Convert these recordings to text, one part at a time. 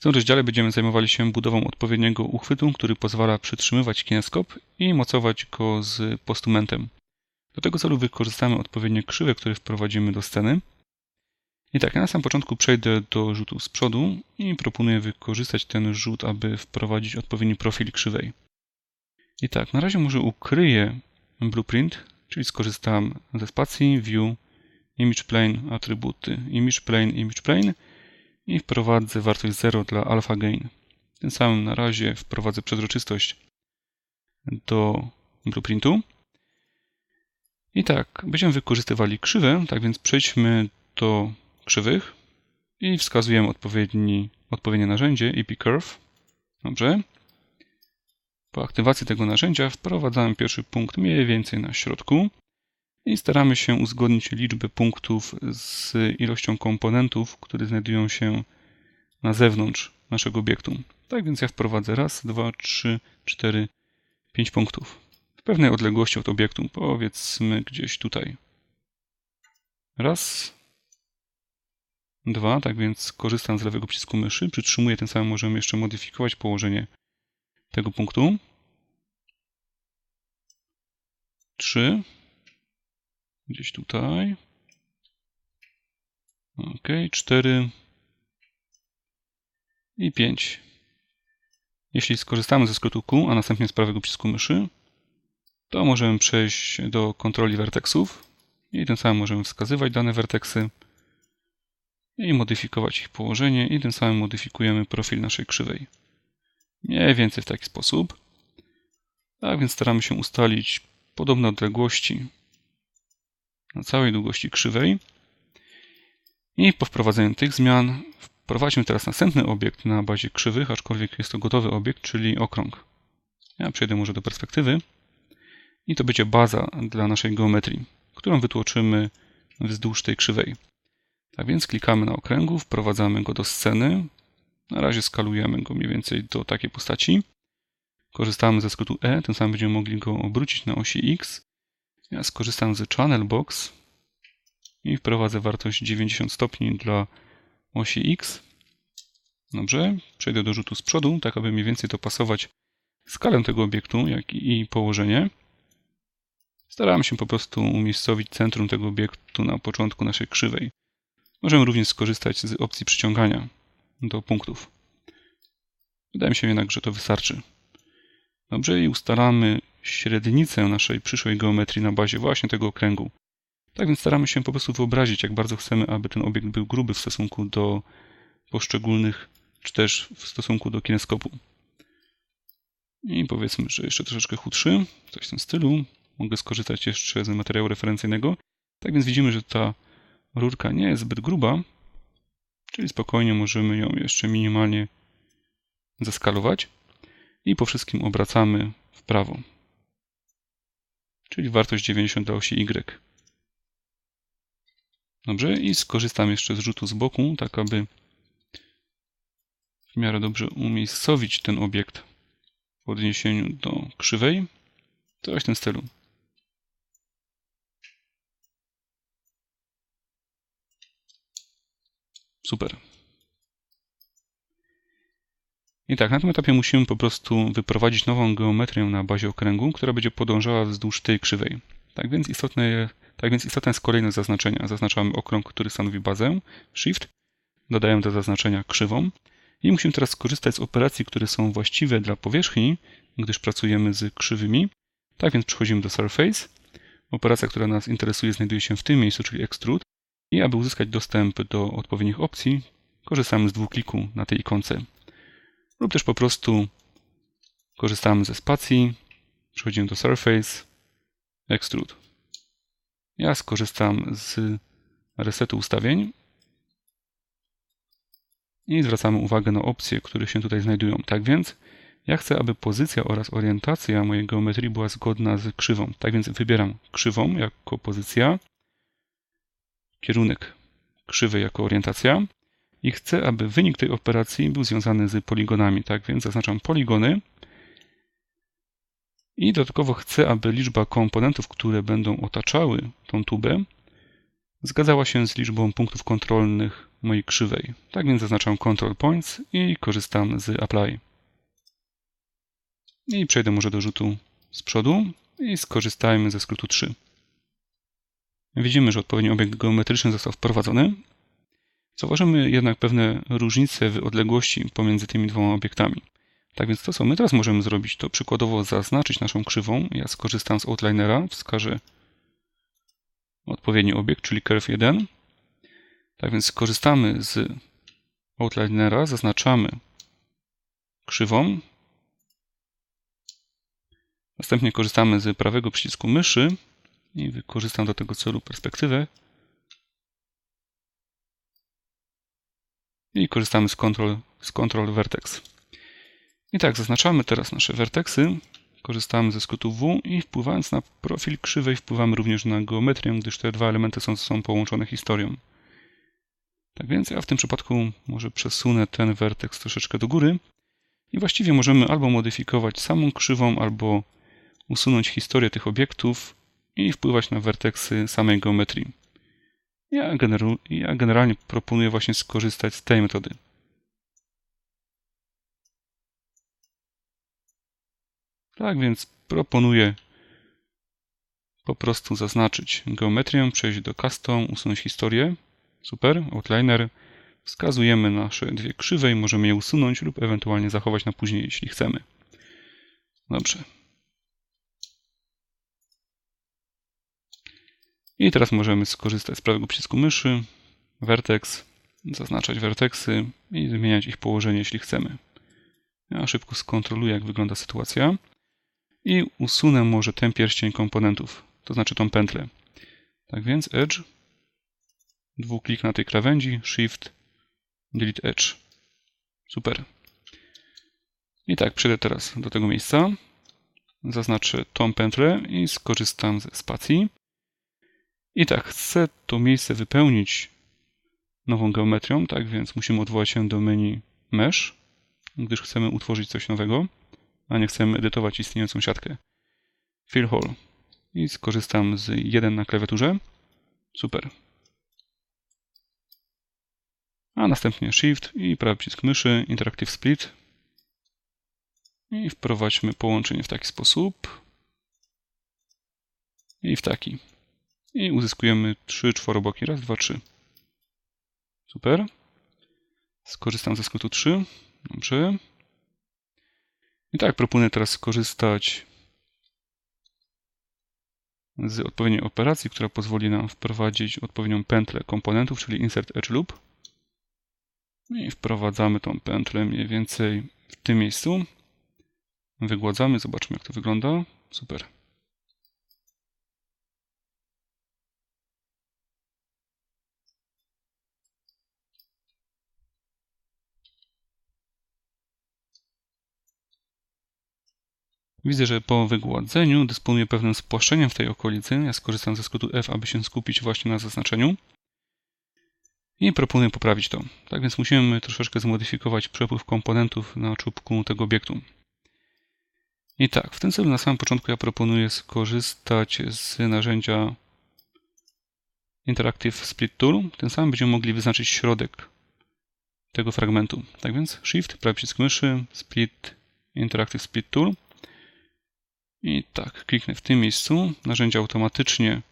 W tym rozdziale będziemy zajmowali się budową odpowiedniego uchwytu, który pozwala przytrzymywać kineskop i mocować go z postumentem. Do tego celu wykorzystamy odpowiednie krzywe, które wprowadzimy do sceny. I tak, ja na samym początku przejdę do rzutu z przodu i proponuję wykorzystać ten rzut, aby wprowadzić odpowiedni profil krzywej. I tak, na razie może ukryję blueprint, czyli skorzystam ze spacji, view, image plane, atrybuty, image plane, image plane i wprowadzę wartość 0 dla alpha gain. Tym samym na razie wprowadzę przezroczystość do blueprintu. I tak, będziemy wykorzystywali krzywe, tak więc przejdźmy do krzywych i wskazujemy odpowiedni, odpowiednie narzędzie EP Curve. Dobrze. Po aktywacji tego narzędzia wprowadzamy pierwszy punkt mniej więcej na środku i staramy się uzgodnić liczbę punktów z ilością komponentów, które znajdują się na zewnątrz naszego obiektu. Tak więc ja wprowadzę raz, dwa, trzy, cztery, pięć punktów. W pewnej odległości od obiektu, powiedzmy gdzieś tutaj. Raz, dwa, tak więc korzystam z lewego przycisku myszy, przytrzymuję, tym samym możemy jeszcze modyfikować położenie tego punktu. Trzy, Gdzieś tutaj. Ok, 4 i 5. Jeśli skorzystamy ze skrótu Q, a następnie z prawego przycisku myszy, to możemy przejść do kontroli werteksów i tym samym możemy wskazywać dane werteksy i modyfikować ich położenie i tym samym modyfikujemy profil naszej krzywej. Mniej więcej w taki sposób. Tak więc staramy się ustalić podobne odległości na całej długości krzywej. I po wprowadzeniu tych zmian wprowadźmy teraz następny obiekt na bazie krzywych, aczkolwiek jest to gotowy obiekt, czyli okrąg. Ja przejdę może do perspektywy. I to będzie baza dla naszej geometrii, którą wytłoczymy wzdłuż tej krzywej. Tak więc klikamy na okręgu, wprowadzamy go do sceny. Na razie skalujemy go mniej więcej do takiej postaci. Korzystamy ze skrótu E, tym samym będziemy mogli go obrócić na osi X ja skorzystam z Channel Box i wprowadzę wartość 90 stopni dla osi X. Dobrze, przejdę do rzutu z przodu, tak aby mniej więcej dopasować skalę tego obiektu, jak i położenie. Starałem się po prostu umiejscowić centrum tego obiektu na początku naszej krzywej. Możemy również skorzystać z opcji przyciągania do punktów. Wydaje mi się jednak, że to wystarczy. Dobrze, i ustalamy średnicę naszej przyszłej geometrii na bazie właśnie tego okręgu. Tak więc staramy się po prostu wyobrazić, jak bardzo chcemy, aby ten obiekt był gruby w stosunku do poszczególnych, czy też w stosunku do kineskopu. I powiedzmy, że jeszcze troszeczkę chudszy, coś w tym stylu. Mogę skorzystać jeszcze z materiału referencyjnego. Tak więc widzimy, że ta rurka nie jest zbyt gruba, czyli spokojnie możemy ją jeszcze minimalnie zeskalować i po wszystkim obracamy w prawo czyli wartość 90 dla osi Y. Dobrze, i skorzystam jeszcze z rzutu z boku, tak aby w miarę dobrze umiejscowić ten obiekt w odniesieniu do krzywej. Coś w stylu. Super. I tak, na tym etapie musimy po prostu wyprowadzić nową geometrię na bazie okręgu, która będzie podążała wzdłuż tej krzywej. Tak więc istotne, tak więc istotna jest kolejność zaznaczenia. Zaznaczamy okrąg, który stanowi bazę, Shift, dodajemy do zaznaczenia krzywą i musimy teraz skorzystać z operacji, które są właściwe dla powierzchni, gdyż pracujemy z krzywymi. Tak więc przechodzimy do Surface. Operacja, która nas interesuje, znajduje się w tym miejscu, czyli Extrude. I aby uzyskać dostęp do odpowiednich opcji, korzystamy z dwukliku na tej ikonce lub też po prostu korzystamy ze spacji, przechodzimy do Surface, Extrude. Ja skorzystam z resetu ustawień i zwracamy uwagę na opcje, które się tutaj znajdują. Tak więc ja chcę, aby pozycja oraz orientacja mojej geometrii była zgodna z krzywą. Tak więc wybieram krzywą jako pozycja, kierunek krzywy jako orientacja i chcę, aby wynik tej operacji był związany z poligonami. Tak więc zaznaczam poligony i dodatkowo chcę, aby liczba komponentów, które będą otaczały tą tubę, zgadzała się z liczbą punktów kontrolnych mojej krzywej. Tak więc zaznaczam Control Points i korzystam z Apply. I przejdę może do rzutu z przodu i skorzystajmy ze skrótu 3. Widzimy, że odpowiedni obiekt geometryczny został wprowadzony. Zauważymy jednak pewne różnice w odległości pomiędzy tymi dwoma obiektami. Tak więc to, co my teraz możemy zrobić, to przykładowo zaznaczyć naszą krzywą. Ja skorzystam z outlinera, wskażę odpowiedni obiekt, czyli curve 1. Tak więc korzystamy z outlinera, zaznaczamy krzywą. Następnie korzystamy z prawego przycisku myszy i wykorzystam do tego celu perspektywę. I korzystamy z Ctrl, z Control Vertex. I tak, zaznaczamy teraz nasze werteksy, korzystamy ze skrótu W i wpływając na profil krzywej wpływamy również na geometrię, gdyż te dwa elementy są połączone historią. Tak więc ja w tym przypadku może przesunę ten werteks troszeczkę do góry i właściwie możemy albo modyfikować samą krzywą, albo usunąć historię tych obiektów i wpływać na werteksy samej geometrii. Ja, ja generalnie proponuję właśnie skorzystać z tej metody. Tak więc proponuję po prostu zaznaczyć geometrię, przejść do custom, usunąć historię. Super, outliner. Wskazujemy nasze dwie krzywe i możemy je usunąć lub ewentualnie zachować na później, jeśli chcemy. Dobrze. I teraz możemy skorzystać z prawego przycisku myszy, vertex, zaznaczać werteksy i zmieniać ich położenie, jeśli chcemy. Ja szybko skontroluję, jak wygląda sytuacja i usunę może ten pierścień komponentów, to znaczy tą pętlę. Tak więc Edge, dwuklik na tej krawędzi, Shift, Delete Edge. Super. I tak, przejdę teraz do tego miejsca, zaznaczę tą pętlę i skorzystam ze spacji. I tak, chcę to miejsce wypełnić nową geometrią, tak więc musimy odwołać się do menu Mesh, gdyż chcemy utworzyć coś nowego a nie chcemy edytować istniejącą siatkę. Fill hole. I skorzystam z 1 na klawiaturze. Super. A następnie Shift i prawy przycisk myszy, Interactive Split. I wprowadźmy połączenie w taki sposób. I w taki. I uzyskujemy 3 czworoboki. Raz, dwa, trzy. Super. Skorzystam ze skrótu 3. Dobrze. I tak, proponuję teraz skorzystać z odpowiedniej operacji, która pozwoli nam wprowadzić odpowiednią pętlę komponentów, czyli insert edge loop. I wprowadzamy tą pętlę mniej więcej w tym miejscu. Wygładzamy, zobaczmy jak to wygląda. Super. Widzę, że po wygładzeniu dysponuję pewnym spłaszczeniem w tej okolicy. Ja skorzystam ze skrótu F, aby się skupić właśnie na zaznaczeniu. I proponuję poprawić to. Tak więc musimy troszeczkę zmodyfikować przepływ komponentów na czubku tego obiektu. I tak, w tym celu na samym początku ja proponuję skorzystać z narzędzia Interactive Split Tool. Tym samym będziemy mogli wyznaczyć środek tego fragmentu. Tak więc Shift, prawy przycisk myszy, Split, Interactive Split Tool. I tak, kliknę w tym miejscu. Narzędzie automatycznie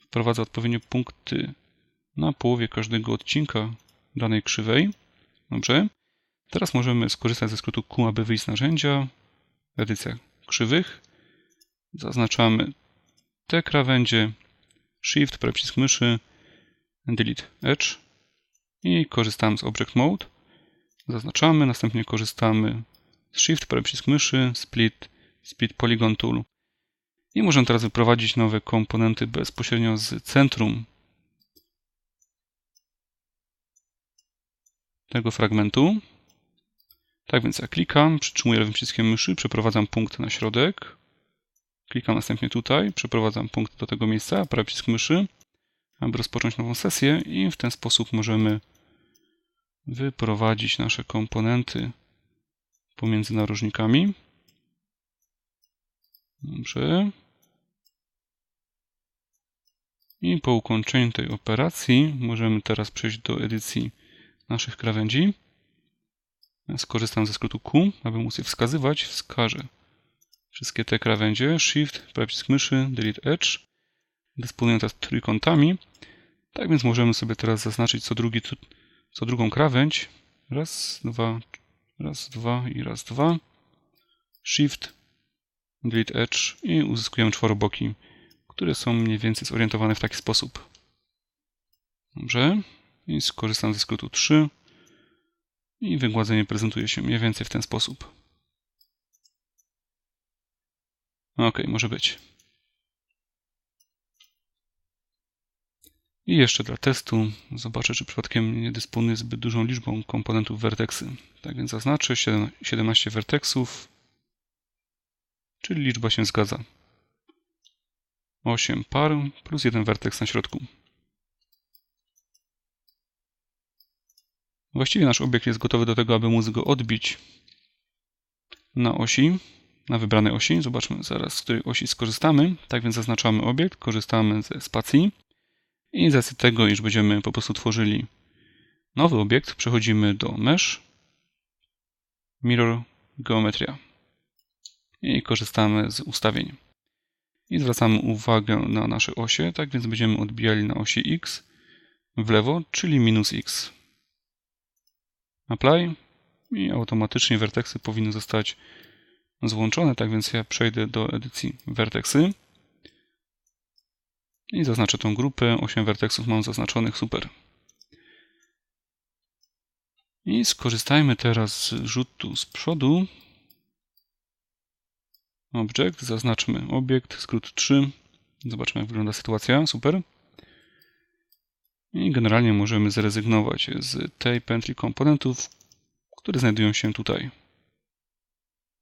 wprowadza odpowiednie punkty na połowie każdego odcinka danej krzywej. Dobrze. Teraz możemy skorzystać ze skrótu Q, aby wyjść z narzędzia. Edycja krzywych. Zaznaczamy te krawędzie. Shift, prawy przycisk myszy, Delete Edge i korzystamy z Object Mode. Zaznaczamy, następnie korzystamy z Shift, prawy przycisk myszy, Split, Split Polygon Tool. I możemy teraz wyprowadzić nowe komponenty bezpośrednio z centrum tego fragmentu. Tak więc ja klikam, przytrzymuję lewym przyciskiem myszy, przeprowadzam punkt na środek. Klikam następnie tutaj, przeprowadzam punkt do tego miejsca, prawy przycisk myszy, aby rozpocząć nową sesję i w ten sposób możemy wyprowadzić nasze komponenty pomiędzy narożnikami. Dobrze. I po ukończeniu tej operacji możemy teraz przejść do edycji naszych krawędzi. Skorzystam ze skrótu Q, aby móc je wskazywać. Wskażę wszystkie te krawędzie. Shift, przycisk myszy, Delete Edge. Dysponuję teraz trójkątami. Tak więc możemy sobie teraz zaznaczyć co, drugi, co drugą krawędź. Raz, dwa, raz, dwa i raz, dwa. Shift, Delete Edge i uzyskujemy czworoboki, które są mniej więcej zorientowane w taki sposób. Dobrze. I skorzystam ze skrótu 3. I wygładzenie prezentuje się mniej więcej w ten sposób. Ok, może być. I jeszcze dla testu zobaczę, czy przypadkiem nie dysponuję zbyt dużą liczbą komponentów vertexy. Tak więc zaznaczę 17 vertexów, czyli liczba się zgadza. 8 par plus jeden vertex na środku. Właściwie nasz obiekt jest gotowy do tego, aby móc go odbić na osi, na wybranej osi. Zobaczmy zaraz, z której osi skorzystamy. Tak więc zaznaczamy obiekt, korzystamy ze spacji i z tego, iż będziemy po prostu tworzyli nowy obiekt, przechodzimy do Mesh, Mirror, Geometria i korzystamy z ustawień. I zwracamy uwagę na nasze osie, tak więc będziemy odbijali na osi X w lewo, czyli minus X. Apply i automatycznie werteksy powinny zostać złączone, tak więc ja przejdę do edycji werteksy i zaznaczę tą grupę. 8 werteksów mam zaznaczonych, super. I skorzystajmy teraz z rzutu z przodu. Object, zaznaczmy obiekt, skrót 3. Zobaczmy jak wygląda sytuacja, super. I generalnie możemy zrezygnować z tej pętli komponentów, które znajdują się tutaj.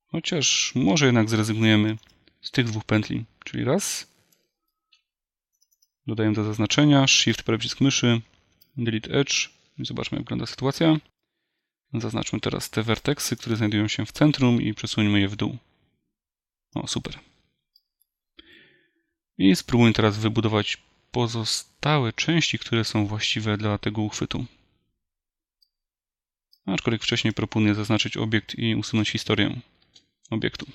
Chociaż może jednak zrezygnujemy z tych dwóch pętli, czyli raz. Dodaję do zaznaczenia, Shift, przycisk myszy, Delete Edge i zobaczmy jak wygląda sytuacja. Zaznaczmy teraz te werteksy, które znajdują się w centrum i przesuńmy je w dół. O, super. I spróbuję teraz wybudować pozostałe części, które są właściwe dla tego uchwytu. Aczkolwiek wcześniej proponuję zaznaczyć obiekt i usunąć historię obiektu.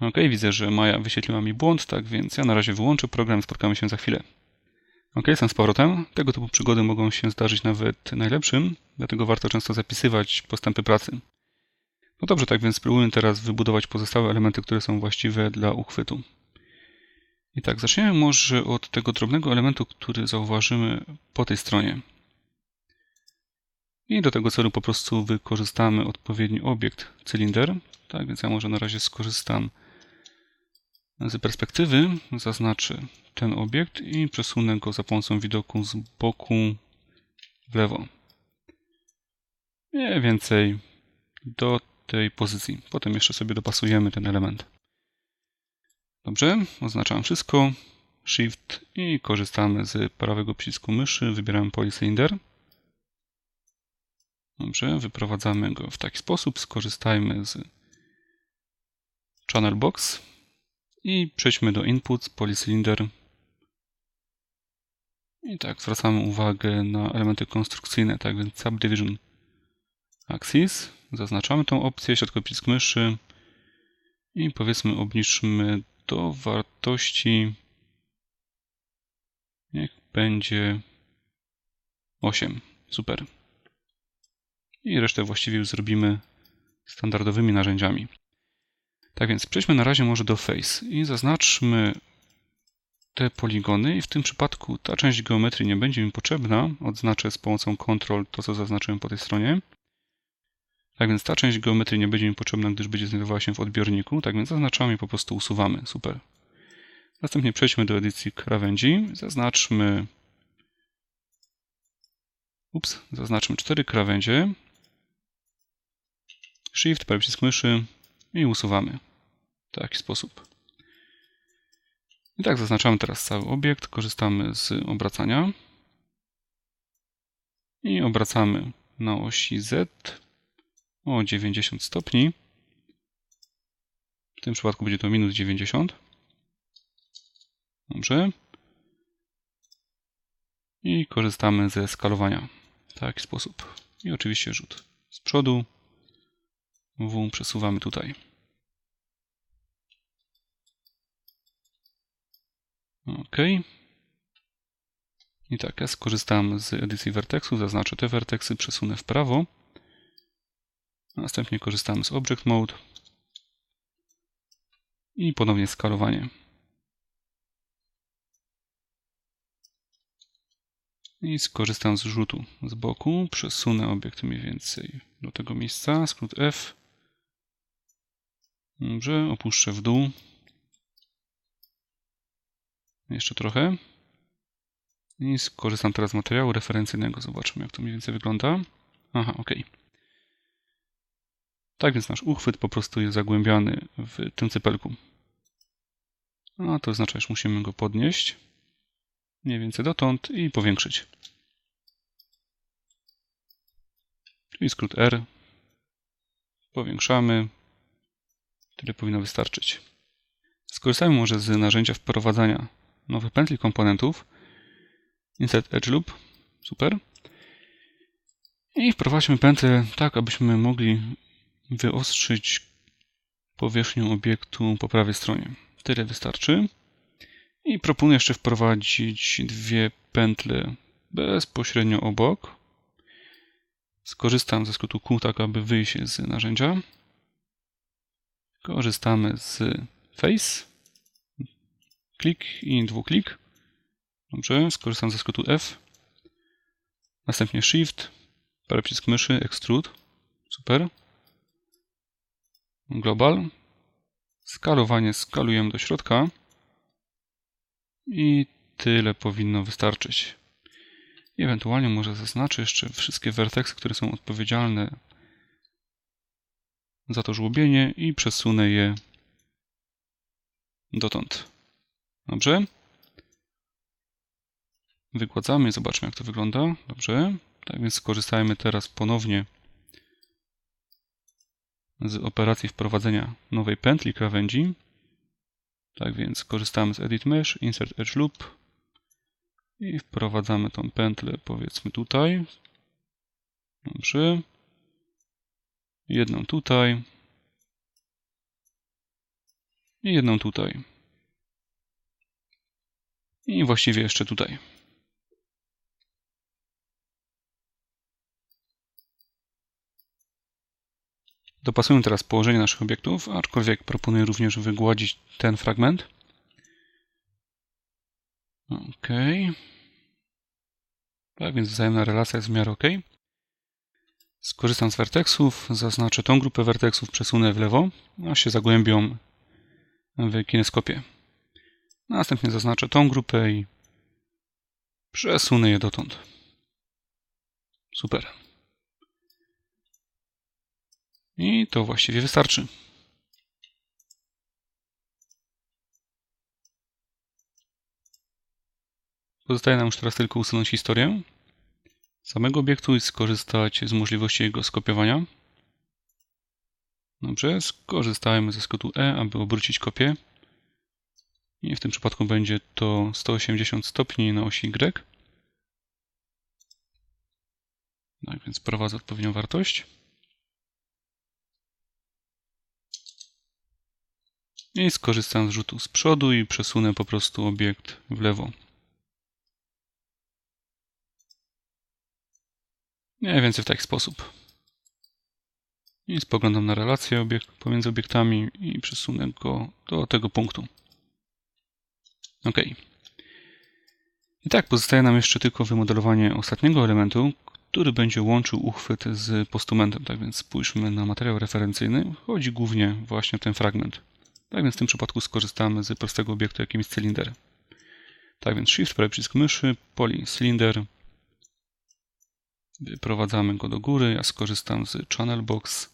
Ok, widzę, że Maja wyświetliła mi błąd, tak więc ja na razie wyłączę program spotkamy się za chwilę. Ok, jestem z powrotem. Tego typu przygody mogą się zdarzyć nawet najlepszym, dlatego warto często zapisywać postępy pracy. No dobrze, tak więc spróbuję teraz wybudować pozostałe elementy, które są właściwe dla uchwytu. I tak, zaczniemy może od tego drobnego elementu, który zauważymy po tej stronie. I do tego celu po prostu wykorzystamy odpowiedni obiekt cylinder. Tak więc ja może na razie skorzystam z perspektywy, zaznaczę ten obiekt i przesunę go za pomocą widoku z boku w lewo. Mniej więcej do tej pozycji. Potem jeszcze sobie dopasujemy ten element. Dobrze, oznaczam wszystko. Shift i korzystamy z prawego przycisku myszy. Wybieramy polycylinder. Dobrze, wyprowadzamy go w taki sposób. Skorzystajmy z Channel Box i przejdźmy do Inputs, Polycylinder. I tak, zwracamy uwagę na elementy konstrukcyjne, tak więc Subdivision Axis. Zaznaczamy tą opcję, środkowy przycisk myszy i powiedzmy obniżmy do wartości niech będzie 8. Super. I resztę właściwie już zrobimy standardowymi narzędziami. Tak więc przejdźmy na razie może do Face i zaznaczmy te poligony i w tym przypadku ta część geometrii nie będzie mi potrzebna. Odznaczę z pomocą Ctrl to, co zaznaczyłem po tej stronie. Tak więc ta część geometrii nie będzie mi potrzebna, gdyż będzie znajdowała się w odbiorniku. Tak więc zaznaczamy i po prostu usuwamy. Super. Następnie przejdźmy do edycji krawędzi. Zaznaczmy Ups, zaznaczmy cztery krawędzie. Shift, prawy przycisk myszy i usuwamy. W taki sposób. I tak zaznaczamy teraz cały obiekt, korzystamy z obracania i obracamy na osi Z o 90 stopni. W tym przypadku będzie to minus 90. Dobrze. I korzystamy ze skalowania. w taki sposób. I oczywiście rzut z przodu. W przesuwamy tutaj. OK. I tak, ja skorzystam z edycji werteksów, zaznaczę te werteksy, przesunę w prawo. Następnie korzystamy z Object Mode i ponownie skalowanie. I skorzystam z rzutu z boku, przesunę obiekt mniej więcej do tego miejsca, skrót F. Dobrze, opuszczę w dół. Jeszcze trochę. I skorzystam teraz z materiału referencyjnego. Zobaczmy, jak to mniej więcej wygląda. Aha, ok. Tak więc nasz uchwyt po prostu jest zagłębiany w tym cypelku. A to oznacza, że musimy go podnieść mniej więcej dotąd i powiększyć. Czyli skrót R. Powiększamy. Tyle powinno wystarczyć. Skorzystajmy może z narzędzia wprowadzania nowych pętli komponentów. Insert Edge Loop. Super. I wprowadźmy pętlę tak, abyśmy mogli wyostrzyć powierzchnię obiektu po prawej stronie. Tyle wystarczy. I proponuję jeszcze wprowadzić dwie pętle bezpośrednio obok. Skorzystam ze skrótu Q, tak aby wyjść z narzędzia. Korzystamy z Face. Klik i dwuklik. Dobrze, skorzystam ze skrótu F. Następnie Shift, parę przycisk myszy, Extrude. Super. Global. Skalowanie skalujemy do środka. I tyle powinno wystarczyć. Ewentualnie może zaznaczę jeszcze wszystkie werteksy, które są odpowiedzialne za to żłobienie i przesunę je dotąd. Dobrze? Wygładzamy, zobaczmy jak to wygląda. Dobrze. Tak więc skorzystajmy teraz ponownie z operacji wprowadzenia nowej pętli krawędzi. Tak więc korzystamy z Edit Mesh, Insert Edge Loop i wprowadzamy tą pętlę powiedzmy tutaj. Dobrze. Jedną tutaj. I jedną tutaj. I właściwie jeszcze tutaj. Dopasujemy teraz położenie naszych obiektów, aczkolwiek proponuję również wygładzić ten fragment. OK. Tak więc wzajemna relacja jest w miarę OK. Skorzystam z werteksów, zaznaczę tą grupę werteksów, przesunę w lewo, a się zagłębią w kineskopie. Następnie zaznaczę tą grupę i przesunę je dotąd. Super. I to właściwie wystarczy. Pozostaje nam już teraz tylko usunąć historię samego obiektu i skorzystać z możliwości jego skopiowania. Dobrze, skorzystajmy ze skrótu E, aby obrócić kopię. I w tym przypadku będzie to 180 stopni na osi Y. Tak więc prowadzę odpowiednią wartość. I skorzystam z rzutu z przodu i przesunę po prostu obiekt w lewo. Mniej więcej w taki sposób. I spoglądam na relację obiekt, pomiędzy obiektami i przesunę go do tego punktu. OK. I tak pozostaje nam jeszcze tylko wymodelowanie ostatniego elementu, który będzie łączył uchwyt z postumentem. Tak więc spójrzmy na materiał referencyjny. Chodzi głównie właśnie o ten fragment. Tak więc w tym przypadku skorzystamy z prostego obiektu, jakim jest cylinder. Tak więc Shift, prawy przycisk myszy, Poly Cylinder. Wyprowadzamy go do góry. Ja skorzystam z Channel Box.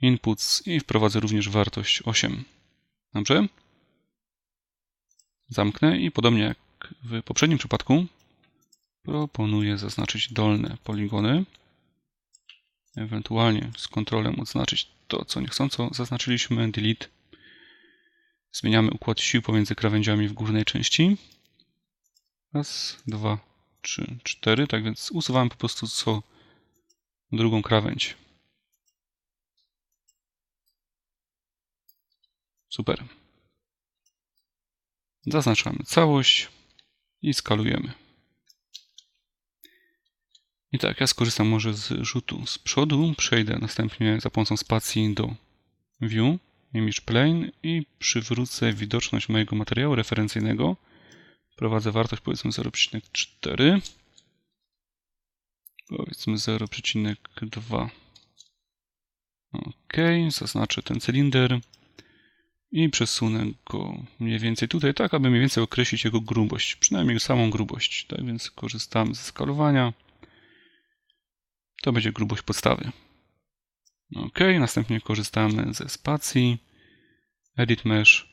Inputs i wprowadzę również wartość 8. Dobrze? Zamknę i podobnie jak w poprzednim przypadku proponuję zaznaczyć dolne poligony. Ewentualnie z kontrolem odznaczyć to, co niechcąco zaznaczyliśmy. Delete. Zmieniamy układ sił pomiędzy krawędziami w górnej części. Raz, dwa, trzy, cztery. Tak więc usuwamy po prostu co drugą krawędź. Super. Zaznaczamy całość i skalujemy. I tak, ja skorzystam może z rzutu z przodu, przejdę następnie za pomocą spacji do View, Image Plane i przywrócę widoczność mojego materiału referencyjnego. Prowadzę wartość powiedzmy 0,4. Powiedzmy 0,2. OK, zaznaczę ten cylinder i przesunę go mniej więcej tutaj, tak aby mniej więcej określić jego grubość, przynajmniej samą grubość. Tak więc korzystamy ze skalowania. To będzie grubość podstawy. OK, następnie korzystamy ze spacji, Edit Mesh,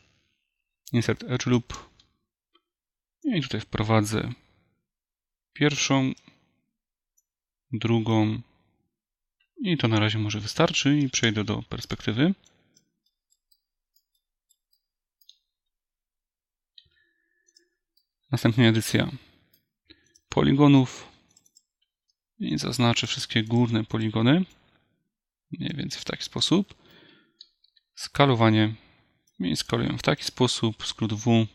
Insert Edge Loop i tutaj wprowadzę pierwszą, drugą i to na razie może wystarczy i przejdę do perspektywy. Następnie edycja poligonów i zaznaczę wszystkie górne poligony. Mniej więcej w taki sposób. Skalowanie. I skalujemy w taki sposób. Skrót W.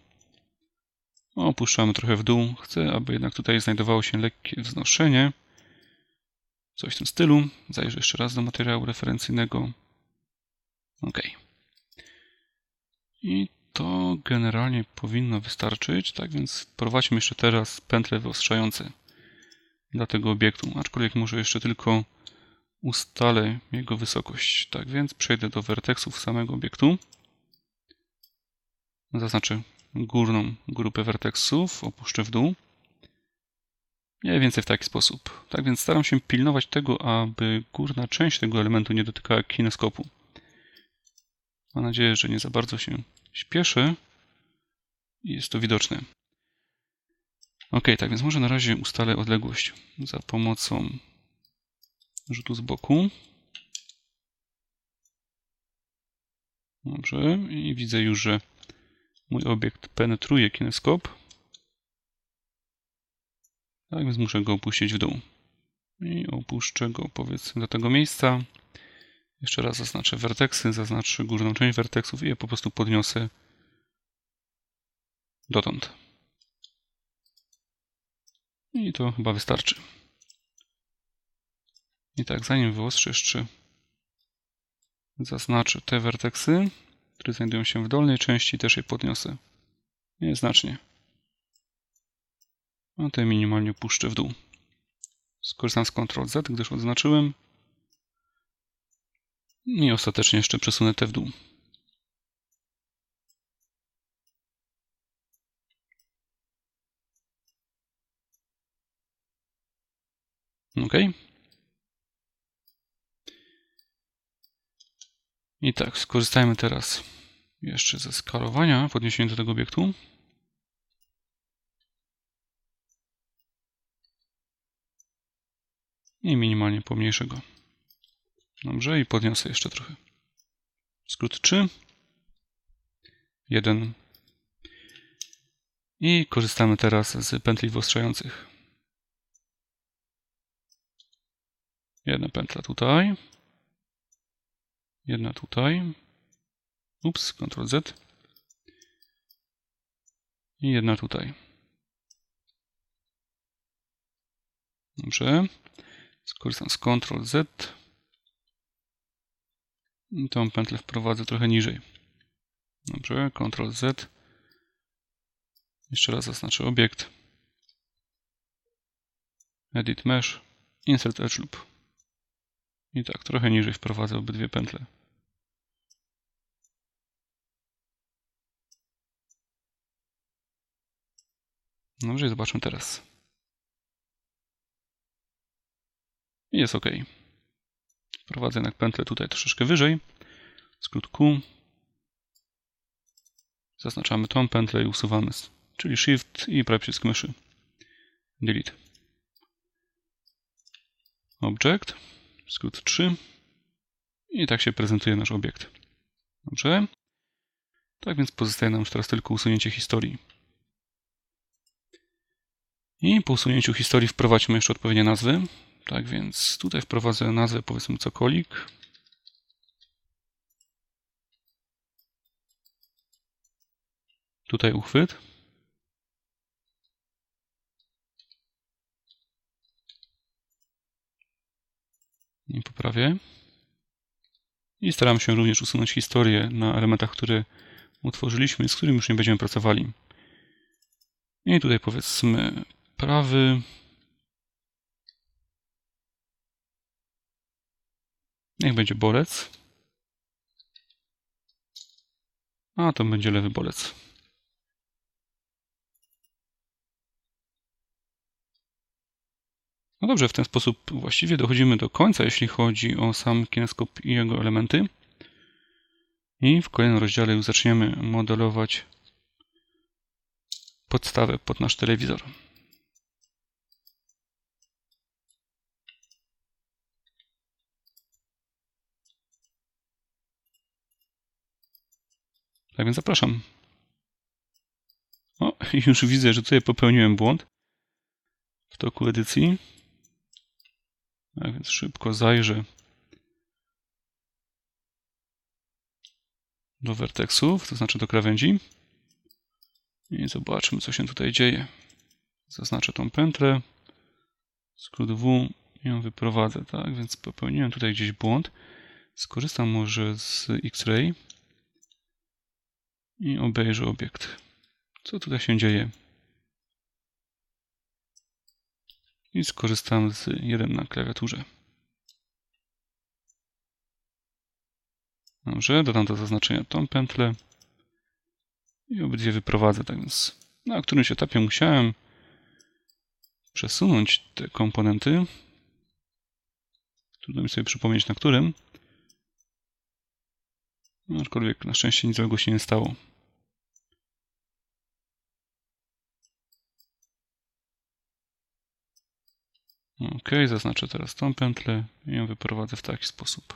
Opuszczamy trochę w dół. Chcę, aby jednak tutaj znajdowało się lekkie wznoszenie. Coś w tym stylu. Zajrzę jeszcze raz do materiału referencyjnego. OK. I to generalnie powinno wystarczyć. Tak więc wprowadźmy jeszcze teraz pętle wyostrzające dla tego obiektu, aczkolwiek może jeszcze tylko ustalę jego wysokość. Tak więc przejdę do werteksów samego obiektu. Zaznaczę górną grupę werteksów, opuszczę w dół. Mniej więcej w taki sposób. Tak więc staram się pilnować tego, aby górna część tego elementu nie dotykała kineskopu. Mam nadzieję, że nie za bardzo się śpieszę i jest to widoczne. Ok, tak więc może na razie ustalę odległość za pomocą rzutu z boku. Dobrze, i widzę już, że mój obiekt penetruje kineskop. Tak więc muszę go opuścić w dół. I opuszczę go powiedzmy do tego miejsca. Jeszcze raz zaznaczę werteksy, zaznaczę górną część werteksów i je po prostu podniosę dotąd. I to chyba wystarczy. I tak, zanim wyostrzę jeszcze zaznaczę te werteksy, które znajdują się w dolnej części, też je podniosę. Nieznacznie. A te minimalnie puszczę w dół. Skorzystam z Ctrl Z, gdyż odznaczyłem. I ostatecznie jeszcze przesunę te w dół. OK. I tak, skorzystajmy teraz jeszcze ze skalowania w odniesieniu do tego obiektu. I minimalnie pomniejszę go. Dobrze, i podniosę jeszcze trochę. Skrót 3. 1. I korzystamy teraz z pętli wyostrzających. Jedna pętla tutaj. Jedna tutaj. Ups, Ctrl Z. I jedna tutaj. Dobrze. Skorzystam z Ctrl Z. I tą pętlę wprowadzę trochę niżej. Dobrze, Ctrl Z. Jeszcze raz zaznaczę obiekt. Edit Mesh. Insert Edge Loop. I tak, trochę niżej wprowadzę obydwie pętle. Dobrze, zobaczmy teraz. Jest OK. Wprowadzę jednak pętlę tutaj troszeczkę wyżej. Skrót Q. Zaznaczamy tą pętlę i usuwamy, czyli Shift i prawy przycisk myszy. Delete. Object skrót 3 i tak się prezentuje nasz obiekt. Dobrze? Tak więc pozostaje nam już teraz tylko usunięcie historii. I po usunięciu historii wprowadźmy jeszcze odpowiednie nazwy. Tak więc tutaj wprowadzę nazwę powiedzmy cokolik. Tutaj uchwyt. I poprawię. I staram się również usunąć historię na elementach, które utworzyliśmy, z którymi już nie będziemy pracowali. I tutaj powiedzmy prawy. Niech będzie bolec. A to będzie lewy bolec. No dobrze, w ten sposób właściwie dochodzimy do końca, jeśli chodzi o sam kineskop i jego elementy. I w kolejnym rozdziale już zaczniemy modelować podstawę pod nasz telewizor. Tak więc zapraszam. O, już widzę, że tutaj popełniłem błąd w toku edycji. Tak więc szybko zajrzę do werteksów, to znaczy do krawędzi. I zobaczmy, co się tutaj dzieje. Zaznaczę tą pętlę, skrót W i ją wyprowadzę, tak? Więc popełniłem tutaj gdzieś błąd. Skorzystam może z X-Ray i obejrzę obiekt. Co tutaj się dzieje? I skorzystam z 1 na klawiaturze. Dobrze, dodam do zaznaczenia tą pętlę i obydwie wyprowadzę. Tak więc na którymś etapie musiałem przesunąć te komponenty. Trudno mi sobie przypomnieć na którym. Aczkolwiek na szczęście nic złego się nie stało. Ok, zaznaczę teraz tą pętlę i ją wyprowadzę w taki sposób.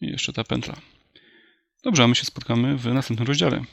I jeszcze ta pętla. Dobrze, a my się spotkamy w następnym rozdziale.